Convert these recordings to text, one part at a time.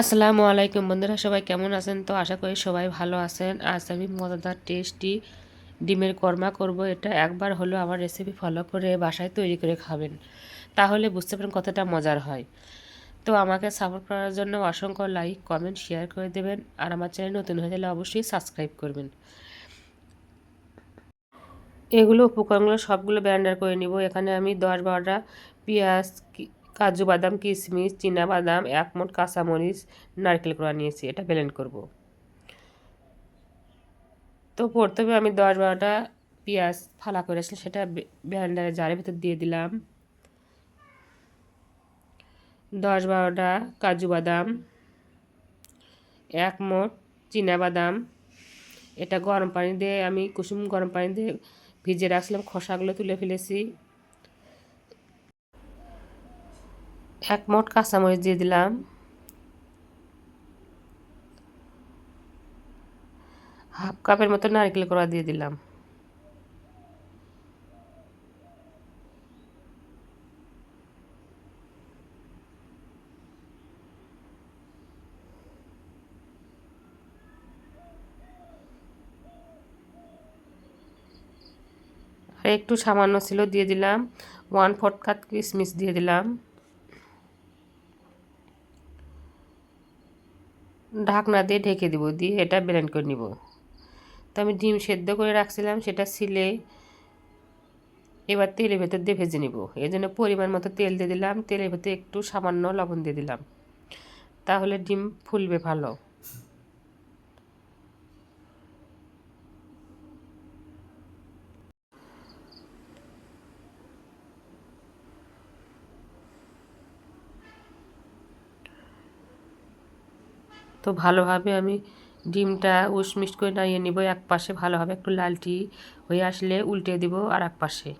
আসসালামু আলাইকুম বন্ধুরা, সবাই কেমন আছেন? তো আশা করি সবাই ভালো আছেন। আজ আমি মজাদার, টেস্টি ডিমের কর্মা করব। এটা একবার হলেও আমার রেসিপি ফলো করে বাসায় তৈরি করে খাবেন। তাহলে বুঝতে পারেন কতটা মজার হয়। তো আমাকে সাপোর্ট করার জন্য অসংখ্য লাইক কমেন্ট শেয়ার করে দেবেন। আর আমার চ্যানেল নতুন হয়ে গেলে অবশ্যই সাবস্ক্রাইব করবেন। এগুলো উপকরণগুলো সবগুলো ব্যান্ডার করে নিব। এখানে আমি দশ বারোটা পেঁয়াজ কাজু বাদাম কিশমিশ বাদাম, এক মোট কাঁচামরিচ, নারকেল করা নিয়েছি, এটা ব্লেন্ড করব। তো প্রথমে আমি দশ বারোটা পেঁয়াজ ফালা করেছিলাম সেটা ব্যান্ডারে জারের ভিতর দিয়ে দিলাম। দশ বারোটা কাজু বাদাম, এক মোট বাদাম, এটা গরম পানি দিয়ে আমি কুসুম গরম পানি দিয়ে ভিজে রাখছিলাম, খোসাগুলো তুলে ফেলেছি। এক মোট কাঁচামরিচ দিয়ে দিলাম। হাফ কাপের মতো নারকেল কড়া দিয়ে দিলাম। আর একটু সামান্য ছিল দিয়ে দিলাম। ওয়ান ফোর্থ কাপ কিশমিশ দিয়ে দিলাম। ঢাকনা দিয়ে ঢেকে দিব, দিয়ে এটা ব্লেন্ড করে নিব। তো আমি ডিম সেদ্ধ করে রাখছিলাম, সেটা সিলে এবার তেলের ভেতর দিয়ে ভেজে নিব। এই জন্য পরিমাণ মতো তেল দিয়ে দিলাম, তেলের ভেতরে একটু সামান্য লবণ দিয়ে দিলাম। তাহলে ডিম ফুলবে ভালো। তো ভালোভাবে আমি ডিমটা উশমিশ করে নাইয়ে নিব এক পাশে ভালোভাবে একটু লালটি হয়ে আসলে উল্টে দিব আর এক পাশে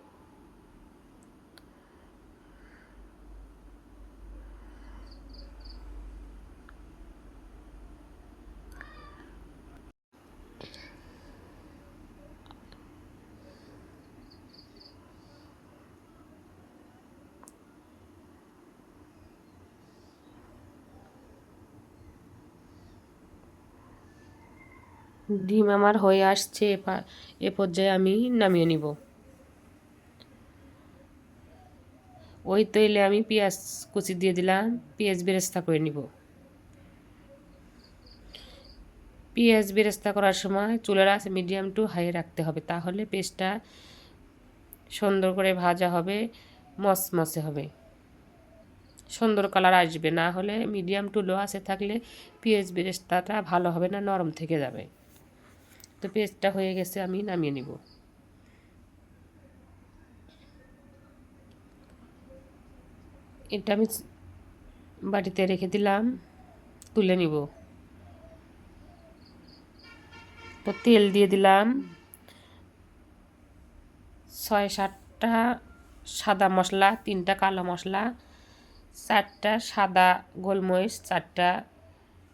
ডিম আমার হয়ে আসছে এ পর্যায়ে আমি নামিয়ে নিব। ওই তৈলে আমি পেঁয়াজ কুচি দিয়ে দিলাম, পেঁয়াজ বেরেস্তা করে নিব। পেঁয়াজ বেরেস্তা করার সময় চুলের আছে মিডিয়াম টু হাই রাখতে হবে, তাহলে পেস্টটা সুন্দর করে ভাজা হবে মসমসে হবে। সুন্দর কালার আসবে, না হলে মিডিয়াম টু লো আছে থাকলে পেঁয়াজ বেরেস্তাটা ভালো হবে না, নরম থেকে যাবে। তো পেস্টটা হয়ে গেছে, আমি নামিয়ে নিব। এটা আমি বাটিতে রেখে দিলাম, তুলে নিব। তো তেল দিয়ে দিলাম। ছয় সাতটা সাদা মশলা, তিনটা কালো মশলা, চারটা সাদা গোলমরিচ, চারটা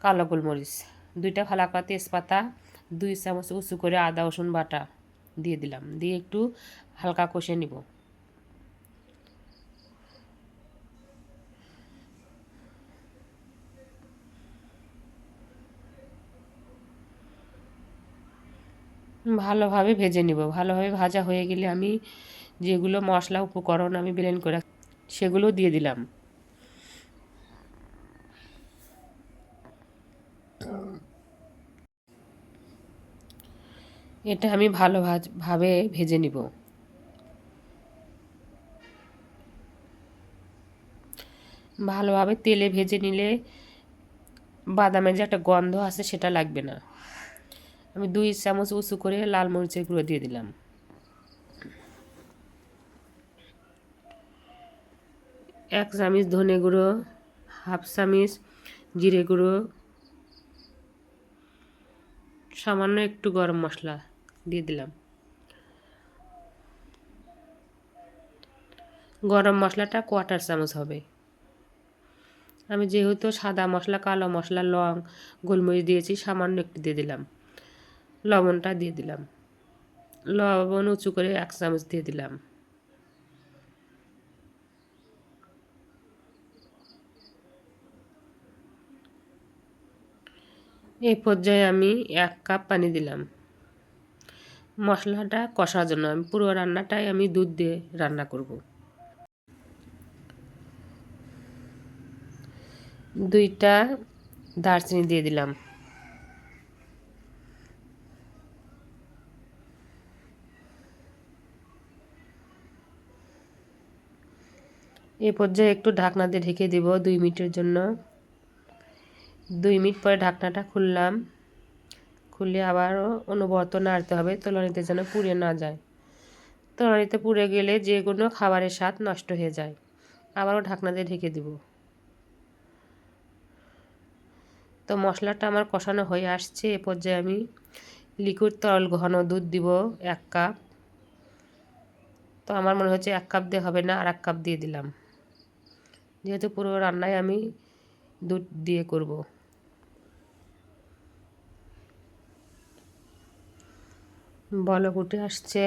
কালো গোলমরিচ, দুইটা ফালাকা তেজপাতা দুই চামচ উঁচু করে আদা, রসুন বাটা দিয়ে দিলাম। দিয়ে একটু হালকা কষে নিব। ভালোভাবে ভেজে নিব। ভালোভাবে ভাজা হয়ে গেলে আমি যেগুলো মশলা, উপকরণ আমি ব্লেন্ড করে সেগুলো দিয়ে দিলাম। এটা আমি ভালো ভাবে ভেজে নিব। ভালোভাবে তেলে ভেজে নিলে বাদামের যে একটা গন্ধ আছে সেটা লাগবে না। আমি দুই চামচ উঁচু করে লাল মরিচের গুঁড়ো দিয়ে দিলাম। এক চামচ ধনে গুঁড়ো, হাফ চামচ জিরে গুঁড়ো, সামান্য একটু গরম মশলা। দিয়ে দিলাম। গরম মশলাটা কোয়াটার চামচ হবে। আমি যেহেতু সাদা মশলা, কালো মশলা, লং, গোলমরিচ দিয়েছি, সামান্য একটু দিয়ে দিলাম। লবণটা দিয়ে দিলাম। লবণ উঁচু করে এক চামচ দিয়ে দিলাম। এই পর্যায়ে আমি এক কাপ পানি দিলাম। মশলাটা কষার জন্য। আমি পুরো রান্নাটাই আমি দুধ দিয়ে রান্না করব। দুইটা দারচিনি দিয়ে দিলাম। এ পর্যায়ে একটু ঢাকনা দিয়ে ঢেকে দিব দুই মিনিটের জন্য। দুই মিনিট পরে ঢাকনাটা খুললাম। খুলে আবারও অনুবর্ত নাড়তে হবে, তলানিতে যেন পুড়ে না যায়। তলানিতে পুড়ে গেলে যে কোনো খাবারের স্বাদ নষ্ট হয়ে যায়। আবারও ঢাকনা দিয়ে ঢেকে দিব। তো মশলাটা আমার কষানো হয়ে আসছে, এ পর্যায়ে আমি লিকুইড তরল ঘন দুধ দিব এক কাপ। তো আমার মনে হচ্ছে এক কাপ দিয়ে হবে না, আর এক কাপ দিয়ে দিলাম। যেহেতু পুরো রান্নায় আমি দুধ দিয়ে করব। বলক উঠে আসছে।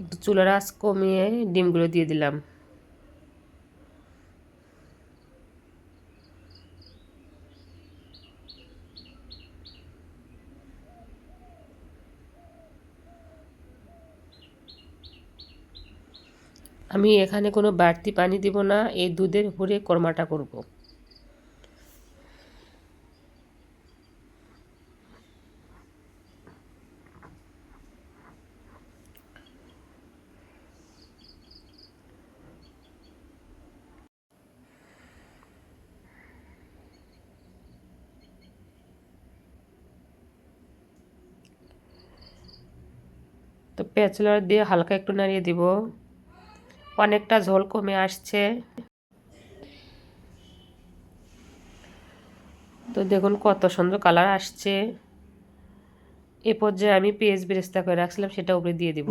একটু চুলার আঁচ কমিয়ে ডিমগুলো দিয়ে দিলাম। আমি এখানে কোনো বাড়তি পানি দিব না, এই দুধের উপরে কর্মাটা করব। তো পেঁচলার দিয়ে হালকা একটু নাড়িয়ে দিব। অনেকটা ঝোল কমে আসছে। তো দেখুন কত সুন্দর কালার আসছে। এ পর্যায়ে আমি পেঁয়াজ বেরেস্তা করে রাখছিলাম, সেটা উপরে দিয়ে দিব।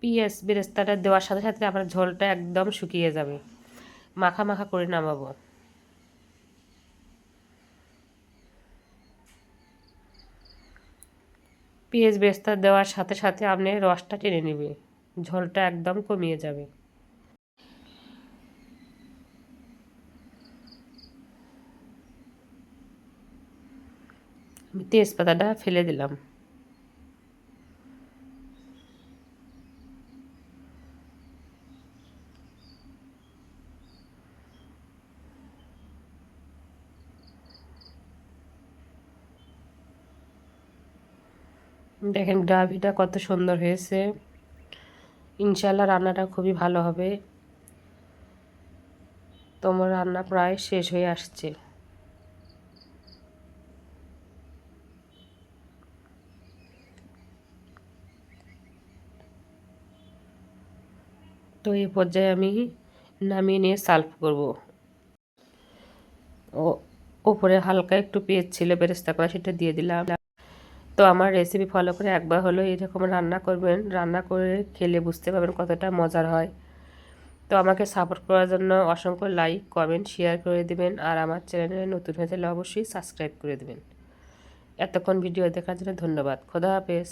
পেঁয়াজ বেরেস্তাটা দেওয়ার সাথে সাথে আমার ঝোলটা একদম শুকিয়ে যাবে। মাখা মাখা করে নামাবো। পেঁয়াজ বেস্তা দেওয়ার সাথে সাথে আপনি রসটা টেনে নেবে। ঝোলটা একদম কমিয়ে যাবে। আমি তেজপাতাটা ফেলে দিলাম। দেখেন গ্রাভিটা কত সুন্দর হয়েছে। ইনশাল্লাহ রান্নাটা খুবই ভালো হবে। তোমার রান্না প্রায় শেষ হয়ে আসছে। তো এই পর্যায়ে আমি নামিয়ে নিয়ে সার্ভ করব। ও, ওপরে হালকা একটু পেঁয়াজ ছিল বেরেস্তা করা সেটা দিয়ে দিলাম। তো আমার রেসিপি ফলো করে একবার হলো এরকম রান্না করবেন। রান্না করে খেলে বুঝতে পারবেন কতটা মজার হয়। তো আমাকে সাপোর্ট করার জন্য অসংখ্য লাইক কমেন্ট শেয়ার করে দেবেন। আর আমার চ্যানেলে নতুন হয়ে অবশ্যই সাবস্ক্রাইব করে দেবেন। এতক্ষণ ভিডিও দেখার জন্য ধন্যবাদ। খোদা হাফেজ।